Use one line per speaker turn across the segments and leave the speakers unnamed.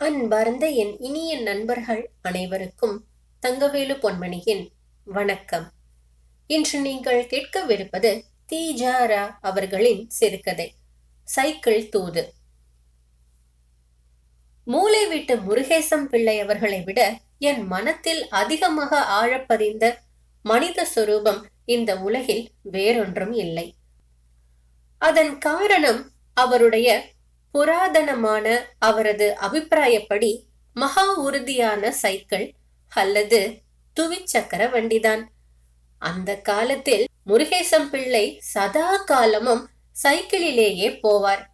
அன்பார்ந்த என் இனிய நண்பர்கள் அனைவருக்கும் தங்கவேலு பொன்மணியின் வணக்கம். இன்று நீங்கள் கேட்கவிருப்பது தீஜாரா அவர்களின் சிறுகதை சைக்கிள் தூது. மூளை விட்டு முருகேசம் பிள்ளை அவர்களை விட என் மனத்தில் அதிகமாக ஆழப்பதிந்த மனித சொரூபம் இந்த உலகில் வேறொன்றும் இல்லை. அதன் காரணம் அவருடைய புராதனமான அவரது அபிப்பிராயப்படி மகா உறுதியான சைக்கிள் அல்லது துவிச்சக்கர வண்டிதான். அந்த காலத்தில் முருகேசம் பிள்ளை சதா காலமும் சைக்கிளிலேயே போவார்.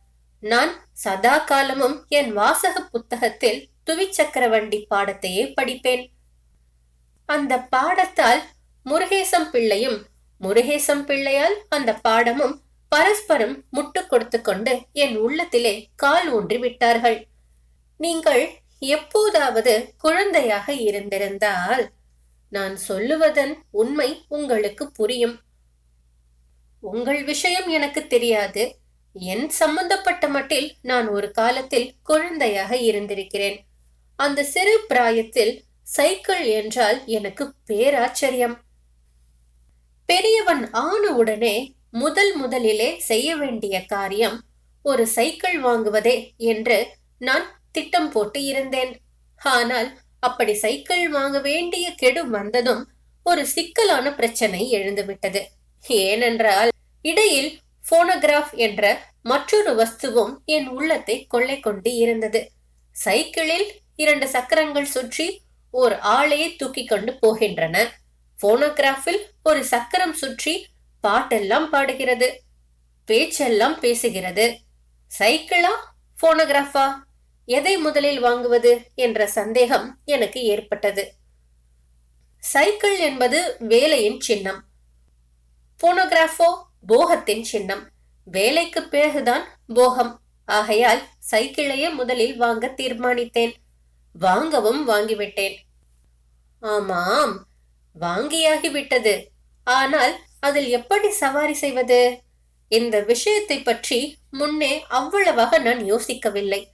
நான் சதா காலமும் என் வாசக புத்தகத்தில் துவிச்சக்கர வண்டி பாடத்தையே படிப்பேன். அந்த பாடத்தால் முருகேசம் பிள்ளையும் முருகேசம் பிள்ளையால் அந்த பாடமும் பரஸ்பரம் முட்டு கொடுத்து கொண்டு என் உள்ளத்திலே கால் ஊன்றி விட்டார்கள் நீங்கள் எப்போதாவது குழந்தையாக இருந்திருந்தால் நான் சொல்லுவதன் உண்மை உங்களுக்கு புரியும். உங்கள் விஷயம் எனக்கு தெரியாது. என் சம்பந்தப்பட்ட மட்டில் நான் ஒரு காலத்தில் குழந்தையாக இருந்திருக்கிறேன். அந்த சிறு பிராயத்தில் சைக்கிள் என்றால் எனக்கு பேராச்சரியம். பெரியவன் ஆன உடனே முதல் முதலிலே செய்ய வேண்டிய காரியம் ஒரு சைக்கிள் வாங்குவதே என்று நான் திட்டம் போட்டு இருந்தேன். ஆனால் அப்படி சைக்கிள் வாங்க வேண்டிய கெடு வந்ததும் ஒரு சிக்கலான பிரச்சனை எழுந்துவிட்டது. ஏனென்றால் இடையில் போனோகிராஃப் என்ற மற்றொரு வஸ்துவும் என் உள்ளத்தை கொள்ளை கொண்டு இருந்தது. சைக்கிளில் இரண்டு சக்கரங்கள் சுற்றி ஒரு ஆளையே தூக்கி கொண்டு போகின்றன. போனோகிராஃபில் ஒரு சக்கரம் சுற்றி பாட்டெல்லாம் பாடுகிறது பேச்செல்லாம் பேசுகிறது. சைக்கிளா போனோகிராஃபா? எதை முதலில் வாங்குவது என்ற சந்தேகம் எனக்கு ஏற்பட்டது. சைக்கிள் என்பது வேலையின் சின்னம். போனோகிராஃபோ போகத்தின் சின்னம். வேலைக்கு பிறகுதான் போகம். ஆகையால் சைக்கிளையே முதலில் வாங்க தீர்மானித்தேன். வாங்கவும் வாங்கிவிட்டேன். ஆமாம் வாங்கியாகிவிட்டது. ஆனால் அதில் எப்படி சவாரி செய்வது? இந்த விஷயத்தை பற்றி முன்னே அவ்வளவாக நான் யோசிக்கவில்லை.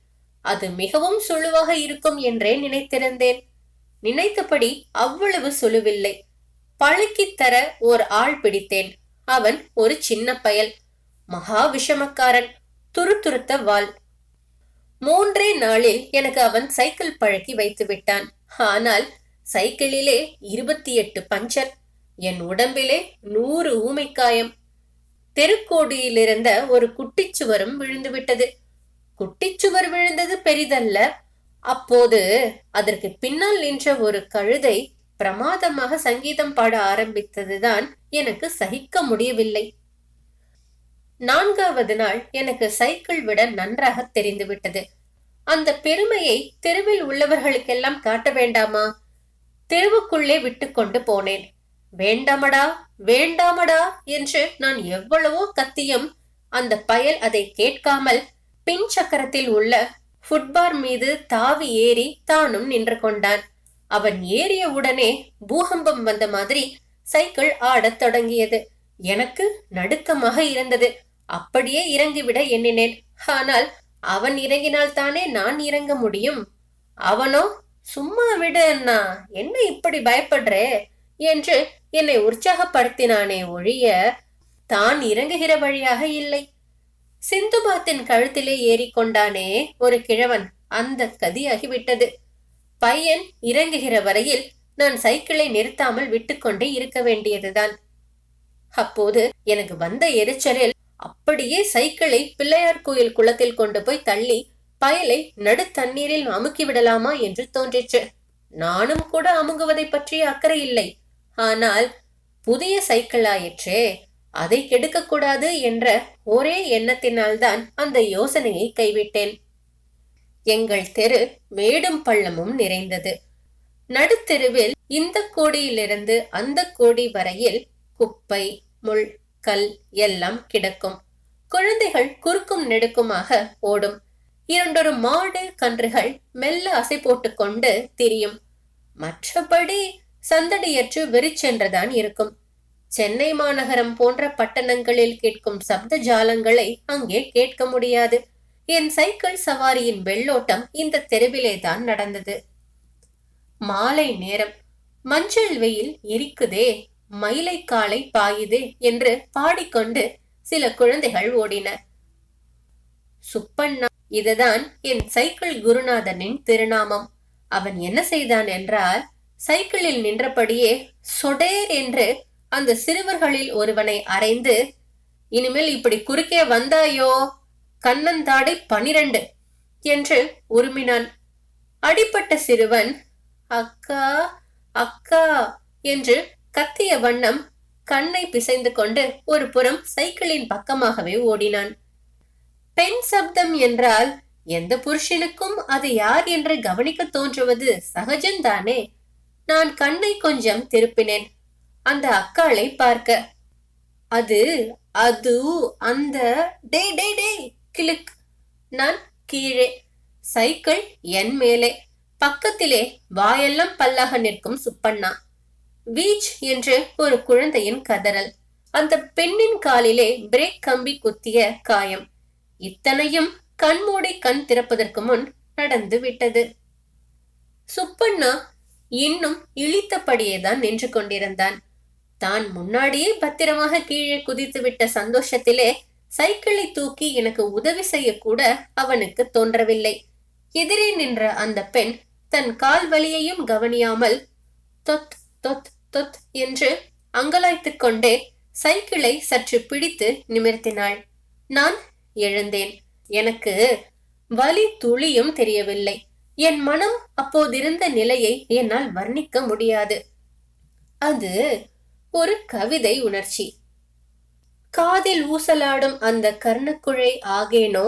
அது மிகவும் சுழுவாக இருக்கும் என்றே நினைத்திருந்தேன். நினைத்தபடி அவ்வளவு சுழுவில்லை. பழக்கித் தர ஓர் ஆள் பிடித்தேன். அவன் ஒரு சின்ன பயல். மகா விஷமக்காரன். துருதுருத்த வாள். மூன்றே நாளில் எனக்கு அவன் சைக்கிள் பழக்கி வைத்து விட்டான் ஆனால் சைக்கிளிலே இருபத்தி எட்டு பஞ்சர். என் உடம்பிலே நூறு ஊமைக்காயம். தெருக்கோடியிலிருந்த ஒரு குட்டிச்சுவரும் விழுந்துவிட்டது. குட்டிச்சுவர் விழுந்தது பெரிதல்ல. அப்போது அதற்கு பின்னால் நின்ற ஒரு கழுதை பிரமாதமாக சங்கீதம் பாட ஆரம்பித்ததுதான் எனக்கு சகிக்க முடியவில்லை. நான்காவது நாள் எனக்கு சைக்கிள் விட நன்றாக தெரிந்துவிட்டது. அந்த பெருமையை தெருவில் உள்ளவர்களுக்கெல்லாம் காட்ட வேண்டாமா? தெருவுக்குள்ளே விட்டுக்கொண்டு போனேன். வேண்டாமடா வேண்டாமடா என்று நான் எவ்வளவோ கத்தியும் அந்த பயல் அதை கேட்காமல் பின் சக்கரத்தில் உள்ள ஃபுட்பார் மீது தாவி ஏறி தானும் நின்று கொண்டான். அவன் ஏறிய உடனே பூகம்பம் வந்த மாதிரி சைக்கிள் ஆடத் தொடங்கியது. எனக்கு நடுக்கமாக இருந்தது. அப்படியே இறங்கிவிட எண்ணினேன். ஆனால் அவன் இறங்கினால் தானே நான் இறங்க முடியும்? அவனோ சும்மா விடு அண்ணா என்ன இப்படி பயப்படுறே? என்று என்னை உற்சாகப்படுத்தினானே ஒழிய தான் இறங்குகிற வழியாக இல்லை. சிந்துபாத்தின் கழுத்திலே ஏறிக்கொண்டானே ஒரு கிழவன் அந்த கதியாகிவிட்டது. பையன் இறங்குகிற வரையில் நான் சைக்கிளை நிறுத்தாமல் விட்டுக்கொண்டே இருக்க வேண்டியதுதான். அப்போது எனக்கு வந்த எரிச்சலில் அப்படியே சைக்கிளை பிள்ளையார் கோயில் குளத்தில் கொண்டு போய் தள்ளி பயலை நடு தண்ணீரில் அமுக்கி விடலாமா என்று தோன்றிற்று. நானும் கூட அமுங்குவதை பற்றி அக்கறை இல்லை. ஆனால் புதிய சைக்கிள் ஆயிற்றே அதை கெடுக்கக்கூடாது என்ற ஒரே எண்ணத்தினால்தான் அந்த யோசனையை கைவிட்டேன். எங்கள் தெரு மேடும் பள்ளமும் நிறைந்தது. நடுத்தெருவில் இந்த கோடியிலிருந்து அந்த கோடி வரையில் குப்பை முள் கல் எல்லாம் கிடக்கும். குழந்தைகள் குறுக்கும் நெடுக்குமாக ஓடும். இரண்டொரு மாடு கன்றுகள் மெல்ல அசை போட்டுக்கொண்டு திரியும். மற்றபடி சந்தடியற்று வெறிச்சென்றுதான் இருக்கும். சென்னை மாநகரம் போன்ற பட்டணங்களில் கேட்கும் சப்த ஜாலங்களை அங்கே கேட்க முடியாது. என் சைக்கிள் சவாரியின் வெள்ளோட்டம் இந்த தெருவிலே தான் நடந்தது. மாலை நேரம். மஞ்சள் வெயில் எரிக்குதே மயிலை காலை பாயுதே என்று பாடிக்கொண்டு சில குழந்தைகள் ஓடின. சுப்பண்ணா இதுதான் என் சைக்கிள் குருநாதனின் திருநாமம். அவன் என்ன செய்தான் என்றால் சைக்கிளில் நின்றபடியே சொடேர் என்று அந்த சிறுவர்களில் ஒருவனை அறைந்து இனிமேல் இப்படி குறுக்கே வந்தாயோ? கண்ணந்தாடை பனிரெண்டு என்று உருமினான். அடிப்பட்ட சிறுவன் அக்கா அக்கா என்று கத்திய வண்ணம் கண்ணை பிசைந்து கொண்டு ஒரு புறம் சைக்கிளின் பக்கமாகவே ஓடினான். பெண் சப்தம் என்றால் எந்த புருஷனுக்கும் அது யார் என்று கவனிக்க தோன்றுவது சகஜம்தானே? நான் கண்ணை கொஞ்சம் திருப்பினேன். அந்த அக்காளை பார்க்க. அது அது அந்த டே டே டே கிளிக். நான் கீழே. சைக்கிள் என் மேலே. பக்கத்திலே வாயெல்லாம் பல்லாக நிற்கும் சுப்பண்ணா. வீச் என்று ஒரு குழந்தையின் கதறல். அந்த பெண்ணின் காலிலே பிரேக் கம்பி குத்திய காயம். இத்தனையும் கண்மூடி கண் திறப்பதற்கு முன் நடந்து விட்டது சுப்பண்ணா இன்னும் இழித்தபடியேதான் நின்று கொண்டிருந்தான். தான் முன்னாடியே பத்திரமாக கீழே குதித்துவிட்ட சந்தோஷத்திலே சைக்கிளை தூக்கி எனக்கு உதவி செய்யக்கூட அவனுக்கு தோன்றவில்லை. எதிரே நின்ற அந்த பெண் தன் கால் வலியையும் கவனியாமல் தொத் தொத் தொத் என்று அங்கலாய்த்துக் கொண்டே சைக்கிளை சற்று பிடித்து நிமிர்த்தினாள். நான் எழுந்தேன். எனக்கு வலி துளியும் தெரியவில்லை. என் மனம் அப்போதிருந்த நிலையை என்னால் வர்ணிக்க முடியாது. அது ஒரு கவிதை உணர்ச்சி. காதில் ஊசலாடும் அந்த கர்ணக்குழை ஆகேனோ?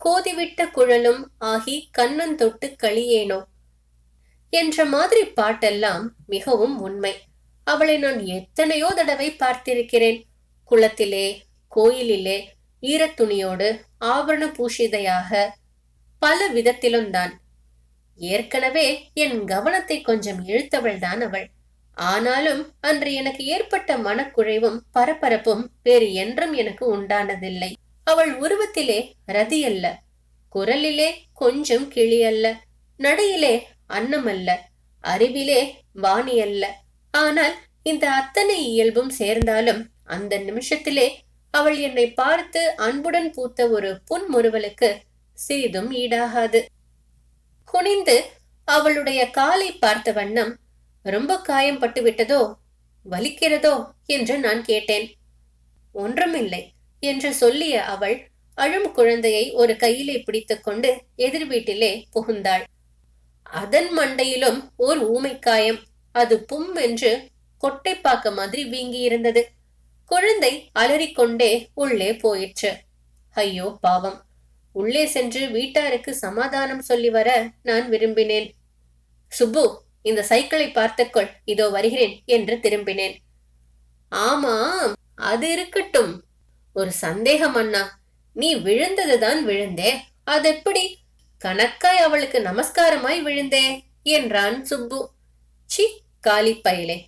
கோதிவிட்ட குழலும் ஆகி கண்ணந்தொட்டு களியேனோ என்ற மாதிரி பாட்டெல்லாம் மிகவும் உண்மை. அவளை நான் எத்தனையோ தடவை பார்த்திருக்கிறேன். குளத்திலே கோயிலிலே ஈரத்துணியோடு ஆவரண பூஷிதையாக பல விதத்திலும் தான் ஏற்கனவே என் கவனத்தை கொஞ்சம் இழுத்தவள்தான் அவள். ஆனாலும் அன்று எனக்கு ஏற்பட்ட மனக்குழைவும் பரபரப்பும் வேறு என்றும் எனக்கு உண்டானதில்லை. அவள் உருவத்திலே ரதி அல்ல. குரலிலே கொஞ்சம் கிளி அல்ல. நடையிலே அன்னமல்ல அறிவிலே வாணி அல்ல. ஆனால் இந்த அத்தனை இயல்பும் சேர்ந்தாலும் அந்த நிமிஷத்திலே அவள் என்னை பார்த்து அன்புடன் பூத்த ஒரு புன்முறுவலுக்கு சிறிதும் ஈடாகாது. குனிந்து அவளுடைய காலை பார்த்த வண்ணம் ரொம்ப காயம் பட்டு விட்டதோ? வலிக்கிறதோ? என்று நான் கேட்டேன். ஒன்றுமில்லை என்று சொல்லிய அவள் அழும் குழந்தையை ஒரு கையிலே பிடித்துக்கொண்டு எதிர் வீட்டிலே புகுந்தாள். அதன் மண்டையிலும் ஓர் ஊமைக்காயம் அது பும் என்று கொட்டைப்பாக்க மாதிரி வீங்கி இருந்தது குழந்தை அலறிக்கொண்டே உள்ளே போயிற்று. ஐயோ பாவம். உள்ளே சென்று வீட்டாருக்கு சமாதானம் சொல்லி வர நான் விரும்பினேன். சுப்பு இந்த சைக்கிளை பார்த்துக்கொள் இதோ வருகிறேன் என்று திரும்பினேன். ஆமாம் அது இருக்கட்டும். ஒரு சந்தேகம் அண்ணா நீ விழுந்ததுதான் விழுந்தே அது எப்படி கணக்காய் அவளுக்கு நமஸ்காரமாய் விழுந்தே என்றான் சுப்பு. சி காலி பயலே.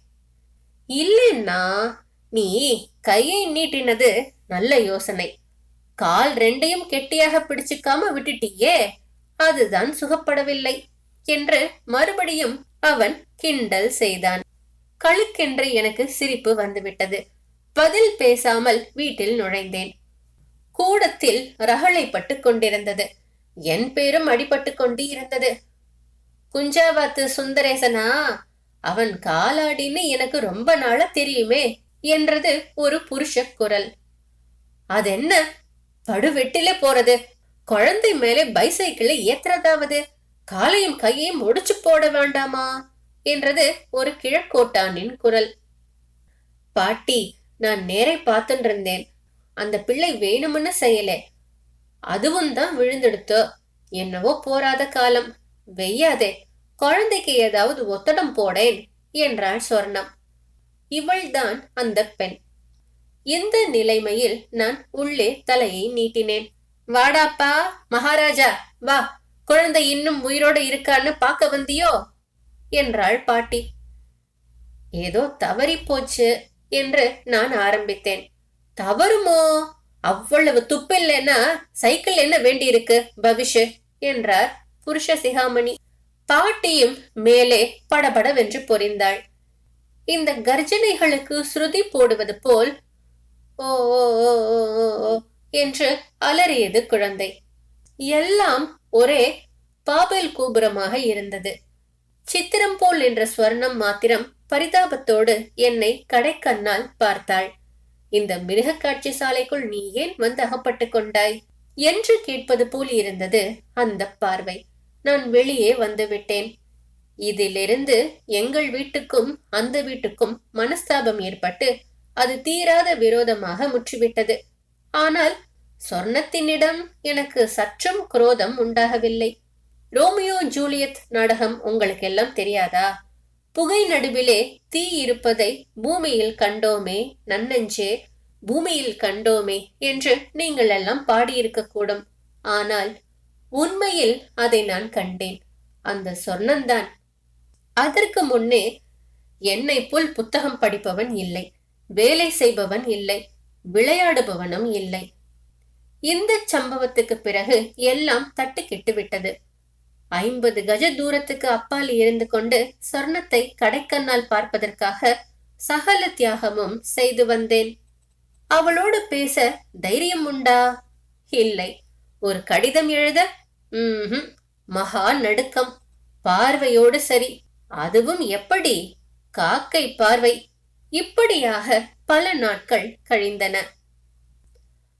இல்லைன்னா நீ கையை நீட்டினது நல்ல யோசனை. கால் ரெண்டையும் கெட்டியாக பிடிச்சுக்காம விட்டுட்டியே அதுதான் சுகப்படவில்லை என்று மறுபடியும் அவன் கிண்டல் செய்தான். கழுக்கென்று எனக்கு சிரிப்பு வந்துவிட்டது. பதில் பேசாமல் வீட்டில் நுழைந்தேன். கூடத்தில் ரகளைப்பட்டு கொண்டிருந்தது. என் பேரும் அடிபட்டு கொண்டு இருந்தது குஞ்சாவாத்து சுந்தரேசனா அவன் காலாடின்னு எனக்கு ரொம்ப நாளா தெரியுமே என்றது ஒரு புருஷ குரல். அதென்ன படுவெட்டில போறது. குழந்தை மேலே பைசைக்கிளை ஏத்துறதாவது. காலையும் கையையும் முடிச்சு போட வேண்டாமா? என்றது ஒரு கிழக்கோட்டானின் குரல். பாட்டி நான் நேரை பார்த்துட்டு இருந்தேன் அந்த பிள்ளை வேணும்னு செய்யல. அதுவும் தான் விழுந்தெடுத்தோ. என்னவோ போராத காலம். வெய்யாதே குழந்தைக்கு ஏதாவது ஒத்தடம் போடேன் என்றாள் சொர்ணம். இவள்தான் அந்த பெண். இந்த நிலைமையில் நான் உள்ளே தலையை நீட்டினேன். வாடாப்பா மகாராஜா வா குழந்தை இன்னும் உயிரோடு இருக்கான்னு பார்க்க வந்தியோ? என்றாள் பாட்டி. ஏதோ தவறி போச்சு என்று நான் ஆரம்பித்தேன். தவறுமோ? அவ்வளவு துப்பில்லைன்னா சைக்கிள் என்ன வேண்டி இருக்கு பவிஷு? என்றார் புருஷ சிகாமணி. பாட்டியும் மேலே படபடவென்று பொறிந்தாள் இந்த கர்ஜனைகளுக்கு ஸ்ருதி போடுவது போல் ஓ ஓ ஓ ஓ ஓ ஓ என்று அலறியது குழந்தை. எல்லாம் ஒரே பாபேல் கோபுரமாக இருந்தது. சித்திரம் போல் என்ற ஸ்வர்ணம் மாத்திரம் பரிதாபத்தோடு என்னை கடைக்கண்ணால் பார்த்தாள். இந்த மிருகக்காட்சி சாலைக்குள் நீ ஏன் வந்து அகப்பட்டுக் கொண்டாய்? என்று கேட்பது போல் இருந்தது அந்த பார்வை. நான் வெளியே வந்து விட்டேன். இதிலிருந்து எங்கள் வீட்டுக்கும் அந்த வீட்டுக்கும் மனஸ்தாபம் ஏற்பட்டு அது தீராத விரோதமாக முற்றிவிட்டது. ஆனால் சொர்ணத்தினிடம் எனக்கு சற்றும் குரோதம் உண்டாகவில்லை. ரோமியோ ஜூலியத் நாடகம் உங்களுக்கு எல்லாம் தெரியாதா? புகை நடுவிலே தீ இருப்பதை பூமியில் கண்டோமே நன்னெஞ்சே பூமியில் கண்டோமே என்று நீங்கள் எல்லாம் பாடியிருக்கக்கூடும். ஆனால் உண்மையில் அதை நான் கண்டேன். அந்த சொர்ணந்தான். அதற்கு முன்னே என்னை போல் புத்தகம் படிப்பவன் இல்லை. வேலை செய்பவன் இல்லை விளையாடுபவனும் இல்லை. இந்த சம்பவத்துக்கு பிறகு எல்லாம் தட்டுக்கிட்டு விட்டது. ஐம்பது கஜ தூரத்துக்கு அப்பால் இருந்து கொண்டு சொர்ணத்தை கடைக்கண்ணால் பார்ப்பதற்காக சகல தியாகமும் செய்து வந்தேன். அவளோடு பேச தைரியம் உண்டா? இல்லை. ஒரு கடிதம் எழுத? ம்ஹும். மகா நடுக்கம். பார்வையோடு சரி. அதுவும் எப்படி? காக்கை பார்வை. இப்படியாக பல நாட்கள் கழிந்தன.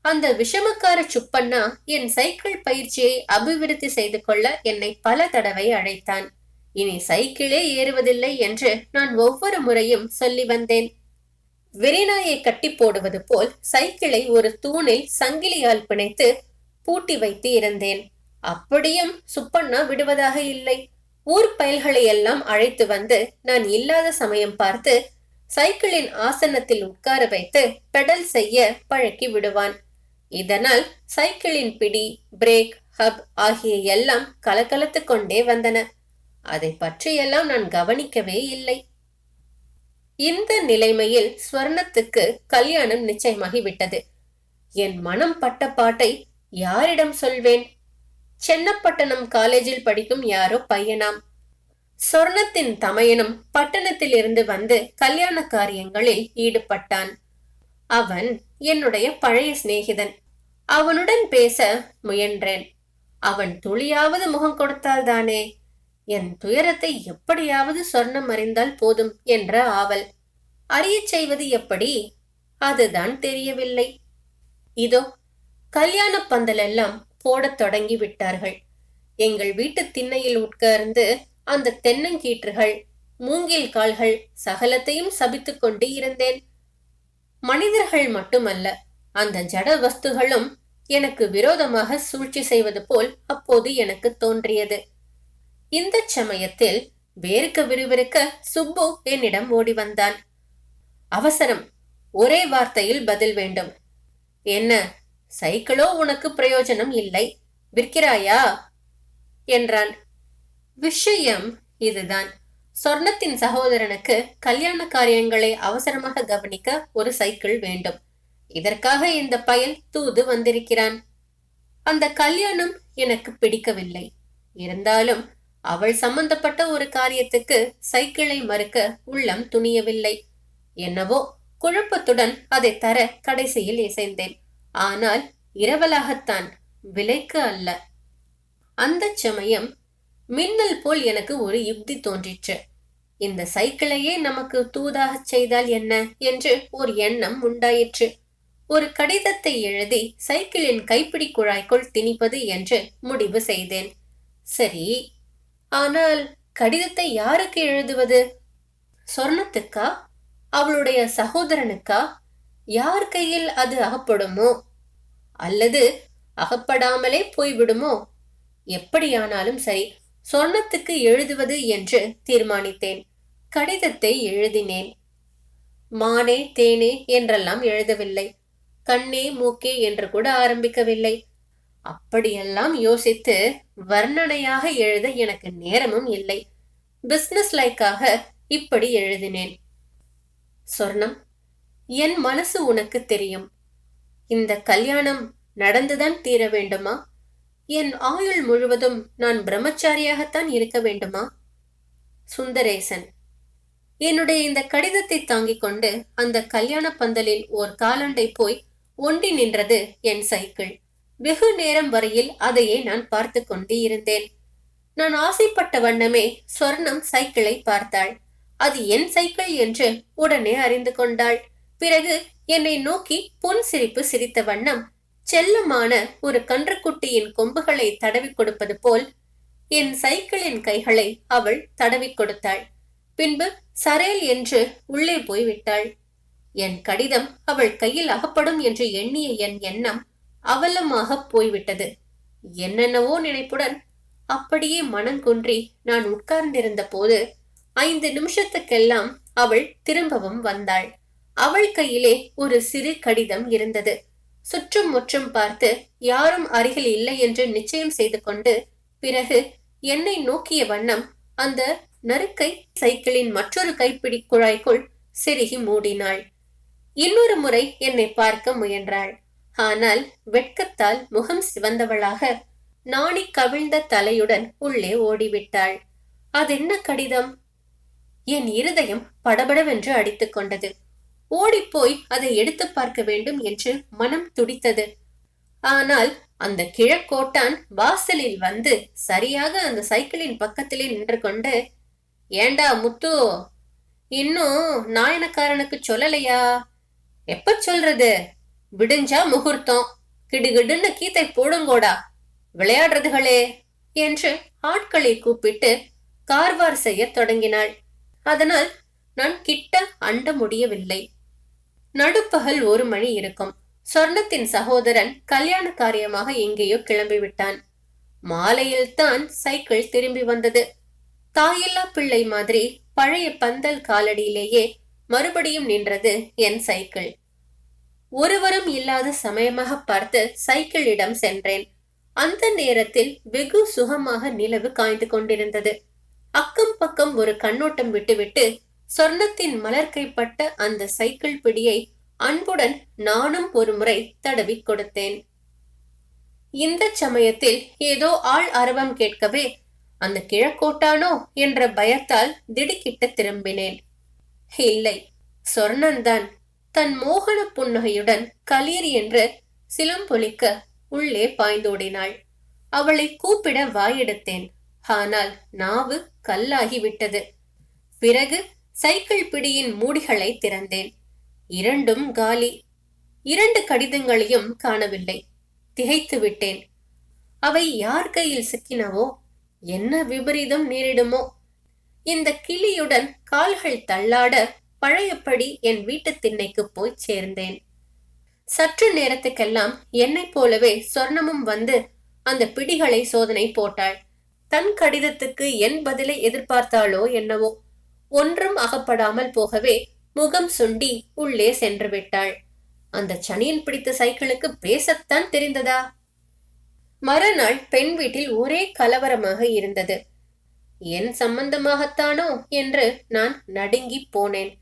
அந்த விஷமக்கார சுப்பண்ணா என் சைக்கிள் பயிற்சியை அபிவிருத்தி செய்து கொள்ள என்னை பல தடவை அழைத்தான். இனி சைக்கிளே ஏறுவதில்லை என்று நான் ஒவ்வொரு முறையும் சொல்லி வந்தேன். வெறிநாயை கட்டி போடுவது போல் சைக்கிளை ஒரு தூணில் சங்கிலியால் பிணைத்து பூட்டி வைத்து இருந்தேன். அப்படியும் சுப்பண்ணா விடுவதாக இல்லை. ஊர் பயல்களை எல்லாம் அழைத்து வந்து நான் இல்லாத சமயம் பார்த்து சைக்கிளின் ஆசனத்தில் உட்கார வைத்து பெடல் செய்ய பழக்கி விடுவான். இதனால் சைக்கிளின் பிடி பிரேக் ஹப் ஆகிய எல்லாம் கலகலத்துக் கொண்டே வந்தன. அதை பற்றியெல்லாம் நான் கவனிக்கவே இல்லை. இந்த நிலைமையில் ஸ்வர்ணத்துக்கு கல்யாணம் நிச்சயமாகி விட்டது என் மனம் பட்ட பாட்டை யாரிடம் சொல்வேன்? சென்னப்பட்டணம் காலேஜில் படிக்கும் யாரோ பையனாம். சொர்ணத்தின் தமையனும் பட்டணத்தில் இருந்து வந்து கல்யாண காரியங்களில் ஈடுபட்டான். அவன் என்னுடைய பழைய சிநேகிதன். அவனுடன் பேச முயன்றேன். அவன் துளியாவது முகம் கொடுத்தால்தானே என் துயரத்தை எப்படியாவது சொர்ணம் அறிந்தால் போதும் என்ற ஆவல். அறியச் செய்வது எப்படி? அதுதான் தெரியவில்லை. இதோ கல்யாண பந்தல் எல்லாம் போடத் தொடங்கி விட்டார்கள். எங்கள் வீட்டு திண்ணையில் உட்கார்ந்து அந்த தென்னங்கீற்றுகள் மூங்கில் கால்கள் சகலத்தையும் சபித்துக் கொண்டு இருந்தேன். மனிதர்கள் மட்டுமல்ல அந்த ஜட வஸ்துகளும் எனக்கு விரோதமாக சூழ்ச்சி செய்வது போல் அப்போது எனக்கு தோன்றியது. இந்த சமயத்தில் வேர்க்க விறுவிறுக்க சுப்பு என்னிடம் ஓடி வந்தான். அவசரம் ஒரே வார்த்தையில் பதில் வேண்டும். என்ன சைக்கிளோ உனக்கு பிரயோஜனம் இல்லை? விற்கிறாயா? என்றான். விஷயம் இதுதான். சொர்ணத்தின் சகோதரனுக்கு கல்யாண காரியங்களை அவசரமாக கவனிக்க ஒரு சைக்கிள் வேண்டும். இதற்காக இந்த பயல் தூது வந்திருக்கிறான். அந்த கல்யாணம் எனக்கு பிடிக்கவில்லை. இருந்தாலும் அவள் சம்பந்தப்பட்ட ஒரு காரியத்துக்கு சைக்கிளை மறுக்க உள்ளம் துணியவில்லை. என்னவோ குழப்பத்துடன் அதை தர கடைசியில் இசைந்தேன் ஆனால் இரவலாகத்தான். விலைக்கு அல்ல. அந்த சமயம் மின்னல் போல் எனக்கு ஒரு யுக்தி தோன்றிற்று. இந்த சைக்கிளையே நமக்கு தூதாகச் செய்தால் என்ன? என்று ஒரு எண்ணம் உண்டாயிற்று. ஒரு கடிதத்தை எழுதி சைக்கிளின் கைப்பிடி குழாய்க்குள் திணிப்பது என்று முடிவு செய்தேன். சரி ஆனால் கடிதத்தை யாருக்கு எழுதுவது? சொர்ணத்துக்கா? அவளுடைய சகோதரனுக்கா? யார் கையில் அது அகப்படுமோ? அல்லது அகப்படாமலே போய்விடுமோ? எப்படியானாலும் சரி சொர்ணத்துக்கு எழுதுவது என்று தீர்மானித்தேன். கடிதத்தை எழுதினேன். மானே தேனே என்றெல்லாம் எழுதவில்லை. கண்ணே மூக்கே என்று கூட ஆரம்பிக்கவில்லை. அப்படியெல்லாம் யோசித்து வர்ணனையாக எழுத எனக்கு நேரமும் இல்லை. பிசினஸ் லைக்காக இப்படி எழுதினேன். சொர்ணம் என் மனசு உனக்கு தெரியும். இந்த கல்யாணம் நடந்துதான் தீர வேண்டுமா? என் ஆயுள் முழுவதும் நான் பிரம்மச்சாரியாகத்தான் இருக்க வேண்டுமா? சுந்தரேசன். என்னுடைய இந்த கடிதத்தை தாங்கிக் கொண்டு அந்த கல்யாண பந்தலில் ஓர் காலண்டை போய் ஒண்டி நின்றது என் சைக்கிள். வெகு நேரம் வரையில் அதையே நான் பார்த்து கொண்டே இருந்தேன். நான் ஆசைப்பட்ட வண்ணமே சொர்ணம் சைக்கிளை பார்த்தாள். அது என் சைக்கிள் என்று உடனே அறிந்து கொண்டாள். பிறகு என்னை நோக்கி புன் சிரிப்பு சிரித்த வண்ணம் செல்லமான ஒரு கன்றுக்குட்டியின் கொம்புகளை தடவி கொடுப்பது போல் என் சைக்கிளின் கைகளை அவள் தடவி கொடுத்தாள். பின்பு சரேல் என்று உள்ளே போய்விட்டாள். என் கடிதம் அவள் கையில் அகப்படும் என்று எண்ணிய என் எண்ணம் அவலமாக போய்விட்டது. என்னென்னவோ நினைப்புடன் அப்படியே மனங்குன்றி நான் உட்கார்ந்திருந்த போது ஐந்து நிமிஷத்துக்கெல்லாம் அவள் திரும்பவும் வந்தாள். அவள் கையிலே ஒரு சிறு கடிதம் இருந்தது. சுற்றும் முற்றும் பார்த்து யாரும் அருகில் இல்லை என்று நிச்சயம் செய்து கொண்டு பிறகு என்னை நோக்கிய வண்ணம் அந்த நறுக்கை சைக்கிளின் மற்றொரு கைப்பிடி குழாய்க்குள் செருகி மூடினாள். இன்னொரு முறை என்னை பார்க்க முயன்றாள். ஆனால் வெட்கத்தால் முகம் சிவந்தவளாக நாணி கவிழ்ந்த தலையுடன் உள்ளே ஓடிவிட்டாள். அதென்ன கடிதம்? என் இருதயம் படபடவென்று அடித்துக்கொண்டது ஓடிப்போய் அதை எடுத்து பார்க்க வேண்டும் என்று மனம் துடித்தது. ஆனால் அந்த கிழக்கோட்டான் வாசலில் வந்து சரியாக அந்த சைக்கிளின் பக்கத்திலே நின்று கொண்டு ஏண்டா முத்து இன்னும் நாயனக்காரனுக்கு சொல்லலையா? எப்ப சொல்றது? விடிஞ்சா முகூர்த்தம். கிடுகிடுன்னு கீத்தை போடுங்கோடா. விளையாடுறதுகளே என்று ஆட்களை கூப்பிட்டு கார்வார் செய்ய தொடங்கினாள். அதனால் நான் கிட்ட அண்ட முடியவில்லை. நடுப்பகல் ஒரு மணி இருக்கும். சொர்ணத்தின் சகோதரன் கல்யாண காரியமாக எங்கேயோ கிளம்பி விட்டான். மாலையில் தான் சைக்கிள் திரும்பி வந்தது. தாயில்லா பிள்ளை மாதிரி பழைய பந்தல் காலடியிலேயே மறுபடியும் நின்றது என் சைக்கிள். ஒருவரும் இல்லாத சமயமாக பார்த்து சைக்கிளிடம் சென்றேன். அந்த நேரத்தில் வெகு சுகமாக நிலவு காய்ந்து கொண்டிருந்தது. அக்கம் பக்கம் ஒரு கண்ணோட்டம் விட்டுவிட்டு சொர்ணத்தின் மலர் கைப்பட்ட அந்த சைக்கிள் பிடியை அன்புடன் நானும் ஒரு முறை தடவி கொடுத்தேன். இந்த சமயத்தில் ஏதோ ஆள் அரவம் கேட்கவே அந்த கிழக்கோட்டானோ? என்ற பயத்தால் திடுக்கிட்டு திரும்பினேன். இல்லை சொர்ணன்தான். தன் மோகன புன்னகையுடன் கலீர் என்று சிலம்பொலிக்க உள்ளே பாய்ந்தோடினாள். அவளை கூப்பிட வாயெடுத்தேன். ஆனால் நாவு கல்லாகிவிட்டது. பிறகு சைக்கிள் பிடியின் மூடிகளை திறந்தேன். இரண்டும் காலி. இரண்டு கடிதங்களையும் காணவில்லை. திகைத்து விட்டேன். அவை யார் கையில் சிக்கினவோ என்ன விபரீதம் நேரிடுமோ. இந்த கிளியுடன் கால்கள் தள்ளாட பழையபடி என் வீட்டு திண்ணைக்கு போய் சேர்ந்தேன். சற்று நேரத்துக்கெல்லாம் என்னைப் போலவே சொர்ணமும் வந்து அந்த பிடிகளை சோதனை போட்டாள். தன் கடிதத்துக்கு என் பதிலை எதிர்பார்த்தாளோ என்னவோ. ஒன்றும் அகப்படாமல் போகவே முகம் சுண்டி உள்ளே சென்று விட்டாள். அந்த சனியன் பிடித்த சைக்கிளுக்கு பேசத்தான் தெரிந்ததா? மறுநாள் பெண் வீட்டில் ஒரே கலவரமாக இருந்தது. என் சம்பந்தமாகத்தானோ என்று நான் நடுங்கி போனேன்.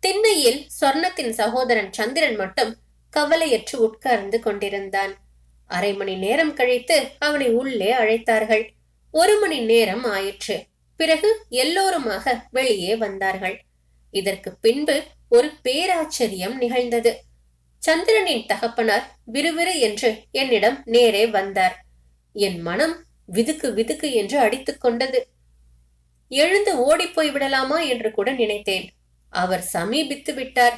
திண்ணையில் சொர்ணத்தின் சகோதரன் சந்திரன் மட்டும் கவலையற்று உட்கார்ந்து கொண்டிருந்தான். அரை மணி நேரம் கழித்து அவனை உள்ளே அழைத்தார்கள். ஒரு மணி நேரம் ஆயிற்று. பிறகு எல்லோருமாக வெளியே வந்தார்கள். இதற்கு பின்பு ஒரு பேராச்சரியம் நிகழ்ந்தது. சந்திரனின் தகப்பனார் விறுவிறு என்று என்னிடம் நேரே வந்தார். என் மனம் விதுக்கு விதுக்கு என்று அடித்துக் கொண்டது. எழுந்து ஓடிப்போய் விடலாமா என்று கூட நினைத்தேன். அவர் சமீபித்து விட்டார்.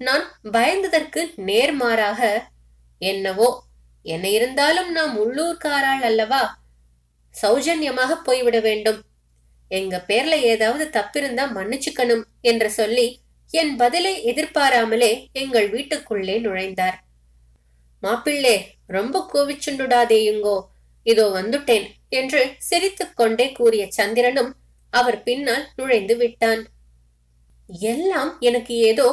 நான் பயந்ததற்கு நேர்மாறாக என்னவோ என்ன இருந்தாலும் நாம் உள்ளூர்காரால் அல்லவா? சௌஜன்யமாக போய்விட வேண்டும். எங்க பேர்ல ஏதாவது தப்பிருந்தா மன்னிச்சுக்கணும் என்று சொல்லி என் பதிலை எதிர்பாராமலே எங்கள் வீட்டுக்குள்ளே நுழைந்தார். மாப்பிள்ளே ரொம்ப கோவிச்சுண்டுடாதேயுங்கோ இதோ வந்துட்டேன் என்று சிரித்துக் கொண்டே கூறிய சந்திரனும் அவர் பின்னால் நுழைந்து விட்டான். எல்லாம் எனக்கு ஏதோ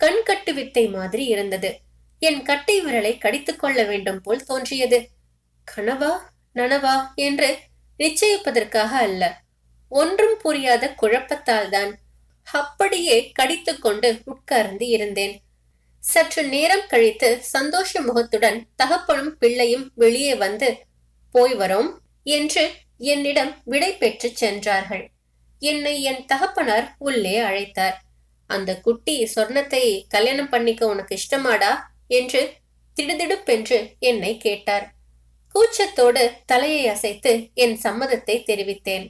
கண்கட்டு வித்தை மாதிரி இருந்தது. என் கட்டை விரலை கடித்துக் கொள்ள வேண்டும் போல் தோன்றியது. கனவா நனவா என்று நிச்சயிப்பதற்காக அல்ல. ஒன்றும் புரியாத குழப்பத்தால் தான் அப்படியே கடித்துக்கொண்டு உட்கார்ந்து இருந்தேன். சற்று நேரம் கழித்து சந்தோஷ முகத்துடன் தகப்பனும் பிள்ளையும் வெளியே வந்து போய் வரோம் என்று என்னிடம் விடை பெற்று சென்றார்கள். என்னை என் தகப்பனார் உள்ளே அழைத்தார். அந்த குட்டி சொர்ணத்தை கல்யாணம் பண்ணிக்க உனக்கு இஷ்டமாடா? என்று திடுதிடுப்பென்று என்னை கேட்டார். கூச்சத்தோடு தலையை அசைத்து என் சம்மதத்தை தெரிவித்தேன்.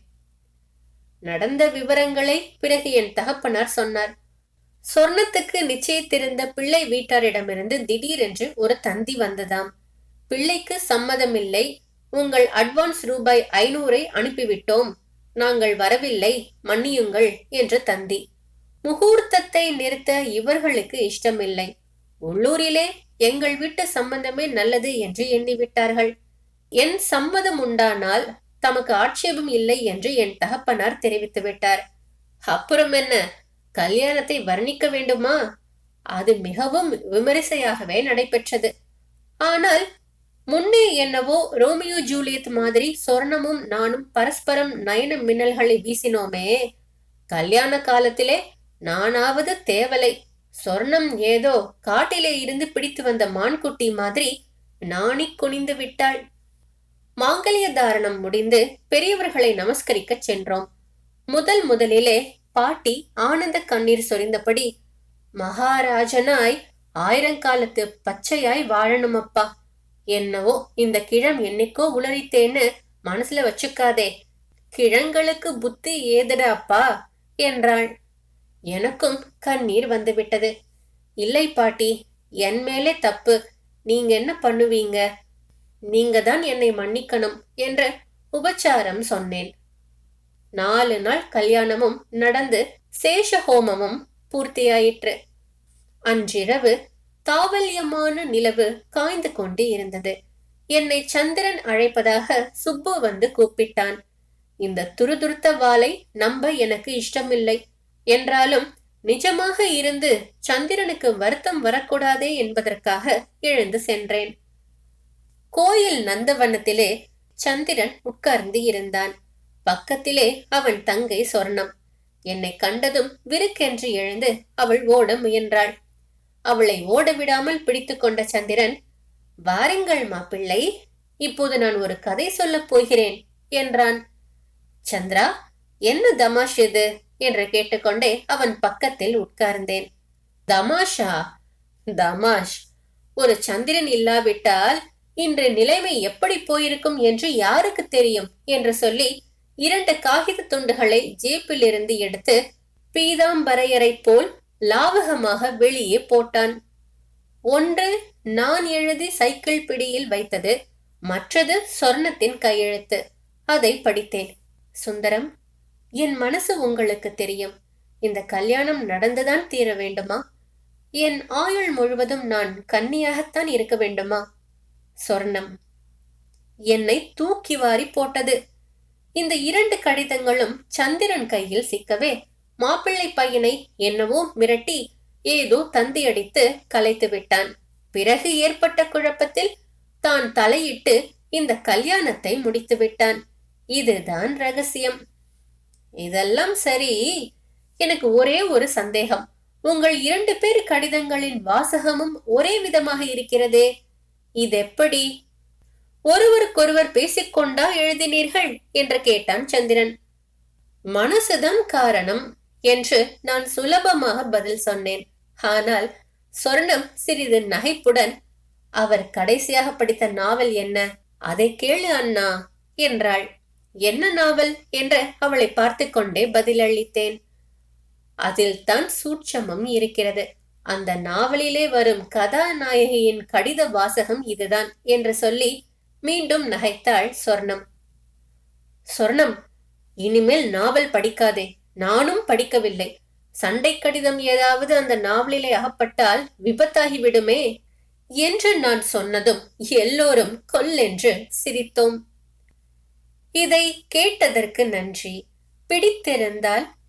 நடந்த விவரங்களை பிறகு என் தகப்பனார் சொன்னார். சொர்ணத்துக்கு நிச்சயித்திருந்த பிள்ளை வீட்டாரிடமிருந்து திடீரென்று ஒரு தந்தி வந்ததாம். பிள்ளைக்கு சம்மதமில்லை. உங்கள் அட்வான்ஸ் ரூபாய் ஐநூறை அனுப்பிவிட்டோம். நாங்கள் வரவில்லை. மன்னியுங்கள் என்ற தந்தி. முகூர்த்தத்தை நிறுத்த இவர்களுக்கு இஷ்டமில்லை. உள்ளூரிலே எங்கள் வீட்டு சம்பந்தமே நல்லது என்று எண்ணிவிட்டார்கள். என் சம்மதம் உண்டானால் தமக்கு ஆட்சேபம் இல்லை என்று என் தகப்பனார் தெரிவித்து விட்டார் அப்புறம் என்ன? கல்யாணத்தை வர்ணிக்க வேண்டுமா? அது மிகவும் விமரிசையாகவே நடைபெற்றது. ஆனால் முன்னே என்னவோ ரோமியோ ஜூலியத் மாதிரி சொர்ணமும் நானும் பரஸ்பரம் நயன மின்னல்களை வீசினோமே. கல்யாண காலத்திலே நானாவது தேவலை சொர்ணம் ஏதோ காட்டிலே இருந்து பிடித்து வந்த மான்குட்டி மாதிரி நாணி குனிந்து விட்டாள். மாங்கல்ய தாரணம் முடிந்து பெரியவர்களை நமஸ்கரிக்கச் சென்றோம். முதல் முதலிலே பாட்டி ஆனந்த கண்ணீர் சொரிந்தபடி மகாராஜனாய் ஆயிரங்காலத்து பச்சையாய் வாழணும் அப்பா என்னவோ இந்த கிழம் என்னைக்கோ உளறித்தேன்னு மனசுல வச்சுக்காதே. கிழங்களுக்கு புத்தி ஏதுடா அப்பா என்றாள். எனக்கும் கண்ணீர் வந்துவிட்டது. இல்லை பாட்டி என் மேலே தப்பு. நீங்க என்ன பண்ணுவீங்க? நீங்க தான் என்னை மன்னிக்கணும் என்று உபச்சாரம் சொன்னேன். நாலு நாள் கல்யாணமும் நடந்து சேஷ ஹோமமும் பூர்த்தியாயிற்று. அன்றிரவு தாவல்யமான நிலவு காய்ந்து கொண்டு இருந்தது. என்னை சந்திரன் அழைப்பதாக சுப்பு வந்து கூப்பிட்டான். இந்த துருதுருத்த வாளை நம்ப எனக்கு இஷ்டமில்லை. என்றாலும் நிஜமாக இருந்து சந்திரனுக்கு வருத்தம் வரக்கூடாதே என்பதற்காக எழுந்து சென்றேன். கோயில் நந்தவனத்திலே சந்திரன் உட்கார்ந்து இருந்தான். பக்கத்திலே அவன் தங்கை சொர்ணம். என்னை கண்டதும் விருக்கென்று எழுந்து அவள் ஓட முயன்றாள். அவளை ஓட விடாமல் பிடித்து கொண்ட சந்திரன் வாருங்கள் மாப்பிள்ளை இப்போது நான் ஒரு கதை சொல்லப் போகிறேன் என்றான். சந்திரா என்ன தமாஷ் இது? என்று கேட்டுக்கொண்டே அவன் பக்கத்தில் உட்கார்ந்தேன். தமாஷா? தமாஷ் ஒரு சந்திரன் இல்லாவிட்டால் இன்று நிலைமை எப்படி போயிருக்கும் என்று யாருக்கு தெரியும்? என்று சொல்லி இரண்டு காகித துண்டுகளை ஜேப்பில் இருந்து எடுத்து பீதாம்பரையரை போல் லாவகமாக வெளியே போட்டான். ஒன்று நான் எழுதி சைக்கிள் பிடியில் வைத்தது மற்றது சொர்ணத்தின் கையெழுத்து. அதை படித்தேன். சுந்தரம் என் மனசு உங்களுக்கு தெரியும். இந்த கல்யாணம் நடந்துதான் தீர வேண்டுமா? என் ஆயுள் முழுவதும் நான் கன்னியாகத்தான் இருக்க வேண்டுமா? சொர்ணம். என்னை தூக்கி வாரி போட்டது. இந்த இரண்டு கடிதங்களும் சந்திரன் கையில் சிக்கவே மாப்பிள்ளை பையனை என்னவோ மிரட்டி ஏதோ தந்தியடித்து கலைத்து விட்டான். பிறகு ஏற்பட்ட குழப்பத்தில் தான் தலையிட்டு இந்த கல்யாணத்தை முடித்து விட்டான். இதுதான் ரகசியம். இதெல்லாம் சரி. எனக்கு ஒரே ஒரு சந்தேகம். உங்கள் இரண்டு பேர் கடிதங்களின் வாசகமும் ஒரே விதமாக இருக்கிறதே. இதெப்படி? ஒருவருக்கொருவர் பேசிக்கொண்டா எழுதினீர்கள்? என்று கேட்டான் சந்திரன். மனசுதான் காரணம் என்று நான் சுலபமாக பதில் சொன்னேன். ஆனால் சொர்ணம் சிறிது நகைப்புடன் அவர் கடைசியாக படித்த நாவல் என்ன? அதை கேளு அண்ணா என்றாள். என்ன நாவல்? என்று அவளை பார்த்து கொண்டே பதிலளித்தேன். அதில் தான் சூட்சமம் இருக்கிறது. அந்த நாவலிலே வரும் கதாநாயகியின் கடித வாசகம் இதுதான் என்று சொல்லி மீண்டும் நகைத்தாள் சொர்ணம். சொர்ணம் இனிமேல் நாவல் படிக்காதே நானும் படிக்கவில்லை. சண்டை கடிதம் ஏதாவது அந்த நாவலிலே அகப்பட்டால் விபத்தாகிவிடுமே என்று நான் சொன்னதும் எல்லோரும் கொல்லென்று சிரித்தோம். இதை கேட்டதற்கு நன்றி. பிடித்திருந்தால்